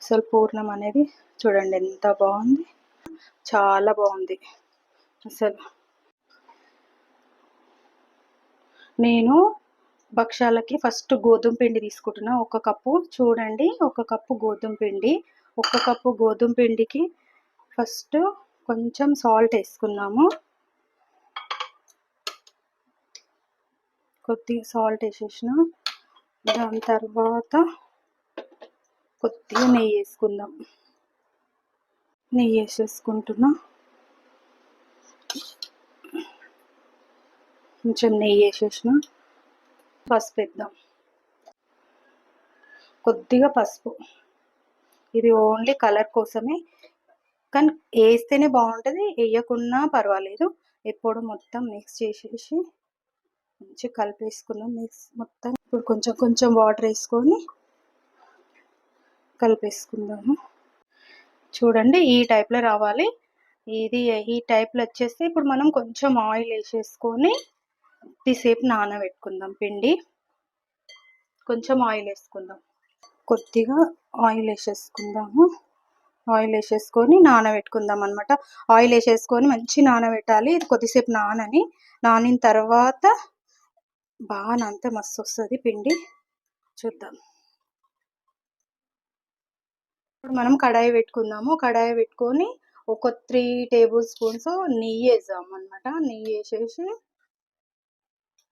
అసలు పూర్ణం అనేది చూడండి ఎంత బాగుంది. చాలా బాగుంది. అసలు నేను భక్షాలకి ఫస్ట్ గోధుమ పిండి తీసుకుంటున్నా. ఒక కప్పు చూడండి. ఒక కప్పు గోధుమ పిండి. ఒక కప్పు గోధుమ పిండికి ఫస్ట్ కొంచెం సాల్ట్ వేసుకున్నాము కొద్దిగా సాల్ట్ వేసేసిన. దాని తర్వాత కొద్దిగా నెయ్యి వేసుకుందాం. నెయ్యి వేసేసుకుంటున్నా. కొంచెం నెయ్యి వేసేసిన పసుపు వేద్దాం. కొద్దిగా పసుపు. ఇది ఓన్లీ కలర్ కోసమే. కానీ వేస్తేనే బాగుంటుంది వేయకున్నా పర్వాలేదు. ఎప్పుడు మొత్తం మిక్స్ చేసేసి మంచిగా కలిపేసుకున్నాం మిక్స్ మొత్తం ఇప్పుడు కొంచెం కొంచెం వాటర్ వేసుకొని కలిపేసుకుందాము. చూడండి ఈ టైప్లో రావాలి. ఇది ఈ టైప్లో వచ్చేసి ఇప్పుడు మనం కొంచెం ఆయిల్ వేసేసుకొని కొద్దిసేపు నానబెట్టుకుందాం పిండి. కొంచెం ఆయిల్ వేసుకుందాం. కొద్దిగా ఆయిల్ వేసేసుకుందాము. ఆయిల్ వేసేసుకొని నానబెట్టుకుందాం అనమాట ఆయిల్ వేసేసుకొని మంచి నానబెట్టాలి. ఇది కొద్దిసేపు నానని. నానిన తర్వాత బాగా నానితే మస్తు వస్తుంది పిండి. చూద్దాం. ఇప్పుడు మనం కడాయి పెట్టుకుందాము. కడాయి పెట్టుకొని ఒక త్రీ టేబుల్ స్పూన్స్ నెయ్యి వేద్దాం అనమాట నెయ్యి వేసేసి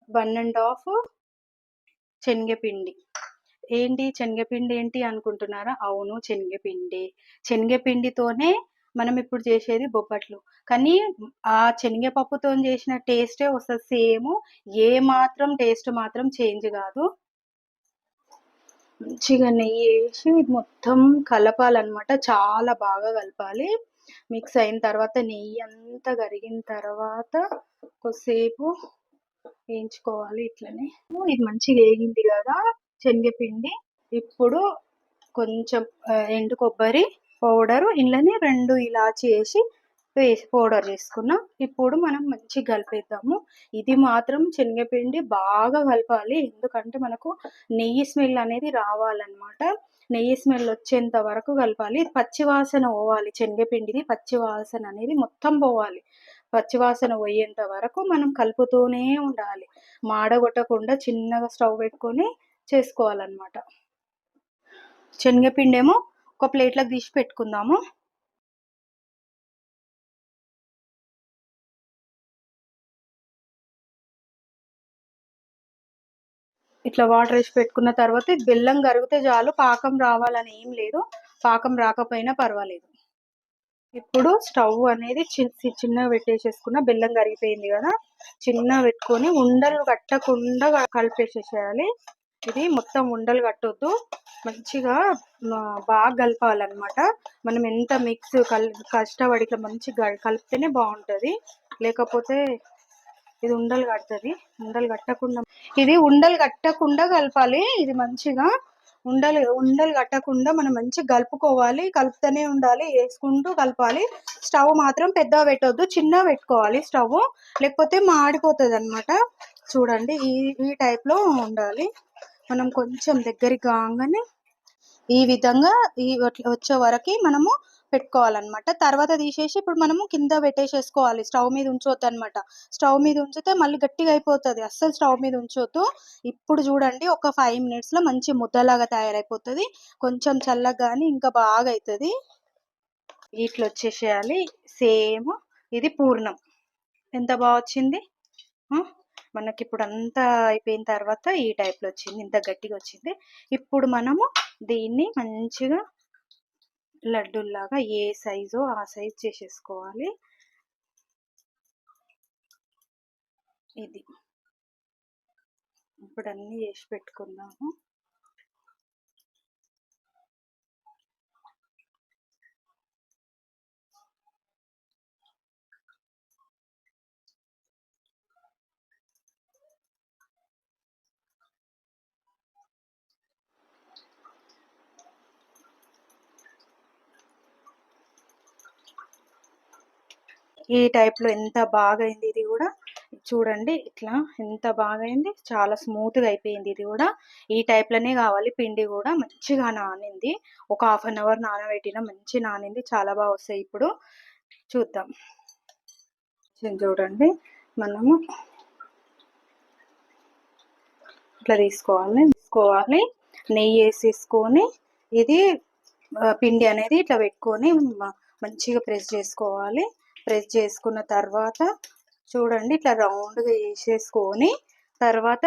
వన్ అండ్ హాఫ్ శనగపిండి. ఏంటి? శనగపిండి ఏంటి అనుకుంటున్నారా? అవును శనగపిండి. శనగపిండితోనే మనం ఇప్పుడు చేసేది బొబ్బట్లు. కానీ ఆ శనగపప్పుతో చేసిన టేస్టే వస్తుంది. సేమ్ ఏ మాత్రం టేస్ట్ మాత్రం చేంజ్ కాదు. మంచిగా నెయ్యి వేసి మొత్తం కలపాలన్నమాట. చాలా బాగా కలపాలి. మిక్స్ అయిన తర్వాత నెయ్యి అంతా కరిగిన తర్వాత కొద్దిసేపు వేయించుకోవాలి ఇట్లనే. ఇది మంచిగా వేగింది కదా శనగపిండి. ఇప్పుడు కొంచెం ఎండు కొబ్బరి పౌడరు ఇంట్లోనే రెండు ఇలాచి వేసి వేసి పౌడర్ చేసుకున్నాం ఇప్పుడు మనం మంచిగా కలిపేద్దాము. ఇది మాత్రం శనగపిండి బాగా కలపాలి. ఎందుకంటే మనకు నెయ్యి స్మెల్ అనేది రావాలన్నమాట. నెయ్యి స్మెల్ వచ్చేంత వరకు కలపాలి. పచ్చివాసన పోవాలి. శనగపిండిది పచ్చివాసన అనేది మొత్తం పోవాలి. పచ్చివాసన పోయేంత వరకు మనం కలుపుతూనే ఉండాలి. మాడగొట్టకుండా చిన్నగా స్టవ్ పెట్టుకొని చేసుకోవాలన్నమాట. శనగపిండి ఏమో ఒక ప్లేట్లోకి తీసి పెట్టుకుందాము. ఇట్లా వాటర్ వేసి పెట్టుకున్న తర్వాత బెల్లం కరిగితే చాలు పాకం రావాలని ఏం లేదు. పాకం రాకపోయినా పర్వాలేదు. ఇప్పుడు స్టవ్ అనేది చిన్నగా పెట్టేసేసుకున్న బెల్లం కరిగిపోయింది కదా చిన్న పెట్టుకొని ఉండలు కట్టకుండా కలిపేసేసేయాలి. ఇది మొత్తం ఉండలు కట్టొద్దు. మంచిగా బాగా కలపాలన్నమాట. మనం ఎంత మిక్స్ కల్ కష్టపడి ఇట్లా మంచిగా కలిపితేనే బాగుంటుంది. లేకపోతే ఇది ఉండలు కడుతుంది. ఉండలు కట్టకుండా ఇది ఉండలు కట్టకుండా కలపాలి. ఇది మంచిగా ఉండలు ఉండలు కట్టకుండా మనం మంచిగా కలుపుకోవాలి. కలుపుతూనే ఉండాలి వేసుకుంటూ కలపాలి. స్టవ్ మాత్రం పెద్దగా పెట్టొద్దు చిన్నగా పెట్టుకోవాలి స్టవ్. లేకపోతే మాడిపోతుంది అనమాట చూడండి ఈ ఈ టైప్లో ఉండాలి. మనం కొంచెం దగ్గరికి కాగానే ఈ విధంగా ఈ వచ్చే వరకు మనము పెట్టుకోవాలన్నమాట. తర్వాత తీసేసి ఇప్పుడు మనము కింద పెట్టేసేసుకోవాలి. స్టవ్ మీద ఉంచొద్దు అనమాట స్టవ్ మీద ఉంచితే మళ్ళీ గట్టిగా అయిపోతుంది. అస్సలు స్టవ్ మీద ఉంచొద్దు. ఇప్పుడు చూడండి ఒక ఫైవ్ మినిట్స్లో మంచి ముద్దలాగా తయారైపోతుంది. కొంచెం చల్లగా కానీ ఇంకా బాగా అవుతుంది ఇట్లా వచ్చేసేయాలి. సేమ్ ఇది పూర్ణం. ఎంత బాగా వచ్చింది? మనకి ఇప్పుడు అంతా అయిపోయిన తర్వాత ఈ టైప్లో వచ్చింది. ఇంత గట్టిగా వచ్చింది. ఇప్పుడు మనము దీన్ని మంచిగా లడ్డూల్లాగా ఏ సైజు ఆ సైజ్ చేసేసుకోవాలి. ఇది. ఇప్పుడు అన్నీ చేసి పెట్టుకున్నాము ఈ టైప్లో ఎంత బాగా అయింది ఇది కూడా చూడండి. ఇట్లా ఎంత బాగా అయింది చాలా స్మూత్గా అయిపోయింది ఇది కూడా. ఈ టైప్లోనే కావాలి. పిండి కూడా మంచిగా నానింది. ఒక హాఫ్ అన్ అవర్ నానబెట్టిన మంచి నానింది. చాలా బాగా వస్తాయి ఇప్పుడు. చూద్దాం. చూడండి. మనము ఇట్లా తీసుకోవాలి. తీసుకోవాలి. నెయ్యి వేసేసుకొని ఇది పిండి అనేది ఇట్లా పెట్టుకొని మంచిగా ప్రెస్ చేసుకోవాలి. ప్రెస్ చేసుకున్న తర్వాత చూడండి ఇట్లా రౌండ్గా వేసేసుకొని తర్వాత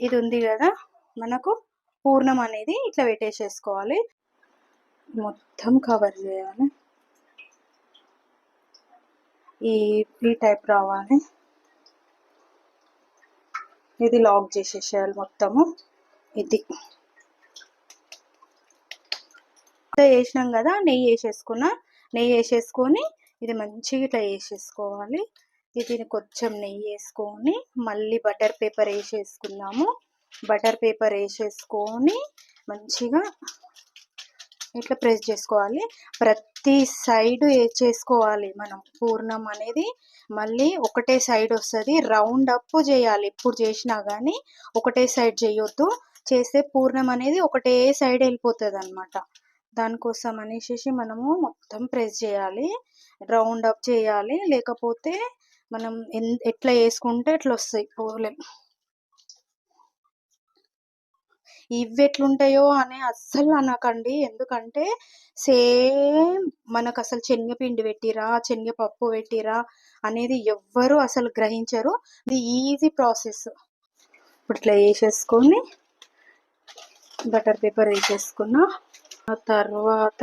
ఇది ఉంది కదా మనకు పూర్ణం అనేది ఇట్లా పెట్టేసేసుకోవాలి. మొత్తం కవర్ చేయాలి. ఈ ఈ టైప్ రావాలి. ఇది లాక్ చేసేసేయాలి మొత్తము. ఇది వేసినాం కదా నెయ్యి వేసేసుకున్నా నెయ్యి వేసేసుకొని ఇది మంచిగా ఇట్లా వేసేసుకోవాలి. ఇది కొంచెం నెయ్యి వేసుకొని మళ్ళీ బటర్ పేపర్ వేసేసుకుందాము. బటర్ పేపర్ వేసేసుకొని మంచిగా ఇట్లా ప్రెస్ చేసుకోవాలి. ప్రతి సైడ్ చేసుకోవాలి మనం. పూర్ణం అనేది మళ్ళీ ఒకటే సైడ్ వస్తుంది. రౌండ్ అప్ చేయాలి. ఎప్పుడు చేసినా కానీ ఒకటే సైడ్ చేయొద్దు. చేస్తే పూర్ణం అనేది ఒకటే సైడ్ వెళ్ళిపోతుంది అనమాట దానికోసం అనేసి మనము మొత్తం ప్రెస్ చేయాలి. రౌండ్ అప్ చేయాలి. లేకపోతే మనం ఎన్- ఎట్లా వేసుకుంటే ఎట్లా వస్తాయి పూలే. ఇవి ఎట్లుంటాయో అని అస్సలు అనకండి. ఎందుకంటే సేమ్ మనకు అసలు శనగపిండి పెట్టిరా శనగపప్పు పెట్టిరా అనేది ఎవ్వరు అసలు గ్రహించరు. ఇది ఈజీ ప్రాసెస్ ఇప్పుడు ఇట్లా వేసేసుకొని బటర్ పేపర్ వేసేసుకున్నా ఆ తర్వాత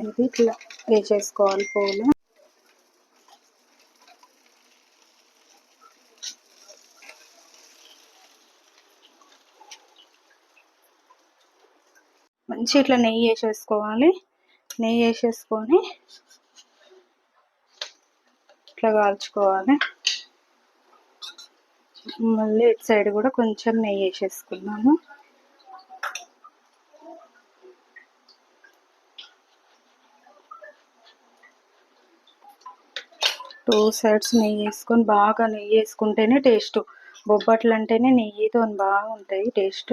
అనేది ఇట్లా వేసేసుకోవాలి పూలు మంచి ఇట్లా నెయ్యి వేసేసుకోవాలి. నెయ్యి వేసేసుకొని ఇట్లా కాల్చుకోవాలి. మళ్ళీ ఇటు సైడ్ కూడా కొంచెం నెయ్యి వేసేసుకున్నాము టూ సైడ్స్ నెయ్యి వేసుకొని బాగా నెయ్యి వేసుకుంటేనే టేస్ట్. బొబ్బట్లు అంటేనే నెయ్యితో బాగుంటాయి టేస్ట్.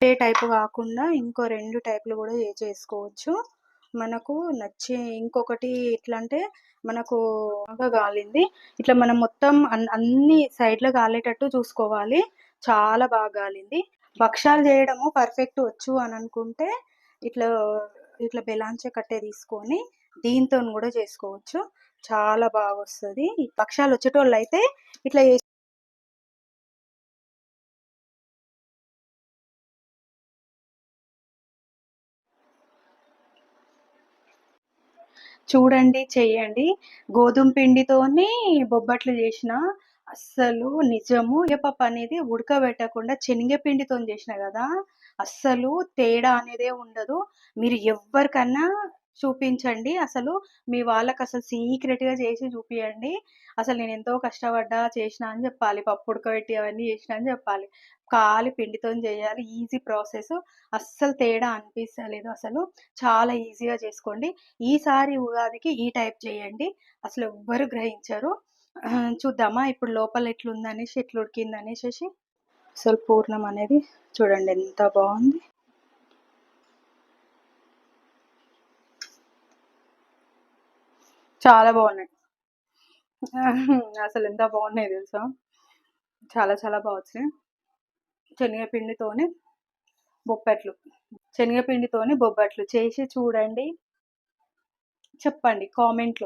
ఏ టైపు కాకుండా ఇంకో రెండు టైపులు కూడా చేసుకోవచ్చు. మనకు నచ్చే ఇంకొకటి ఎట్లా అంటే మనకు బాగా కాలింది ఇట్లా మనం మొత్తం అన్- అన్ని సైడ్లో కాలేటట్టు చూసుకోవాలి. చాలా బాగా కాలింది భక్షాలు చేయడము పర్ఫెక్ట్ వచ్చు అని అనుకుంటే ఇట్లా ఇట్లా బెలాంచే కట్టే తీసుకొని దీంతో కూడా చేసుకోవచ్చు. చాలా బాగా వస్తుంది పక్షాలు వచ్చేటోళ్ళు అయితే ఇట్లా చేసి చూడండి చెయ్యండి. గోధుమ పిండితోని బొబ్బట్లు చేసిన అస్సలు నిజము. పప్పు అనేది ఉడకబెట్టకుండా శనగపిండితో చేసిన కదా అస్సలు తేడా అనేదే ఉండదు. మీరు ఎవరికన్నా చూపించండి. అసలు మీ వాళ్ళకి అసలు సీక్రెట్గా చేసి చూపియండి. అసలు నేను ఎంతో కష్టపడ్డా చేసిన అని చెప్పాలి. పప్పు ఉడకబెట్టి అవన్నీ చేసిన అని చెప్పాలి. కాలి పిండితో చేయాలి. Easy process. అస్సలు తేడా అనిపిస్తలేదు అసలు. చాలా ఈజీగా చేసుకోండి. ఈసారి ఉగాదికి ఈ టైప్ చేయండి. అసలు ఎవ్వరు గ్రహించరు. చూద్దామా ఇప్పుడు లోపల ఎట్లుంది అనేసి ఎట్లా ఉడికింది అనేసి అసలు పూర్ణం అనేది చూడండి ఎంత బాగుంది. చాలా బాగున్నాయి. అసలు ఎంత బాగున్నాయి తెలుసా? చాలా చాలా బాగా వచ్చినాయి. శనగపిండితోని బొబ్బట్లు. శనగపిండితోని బొబ్బట్లు. చేసి చూడండి. చెప్పండి కామెంట్లో.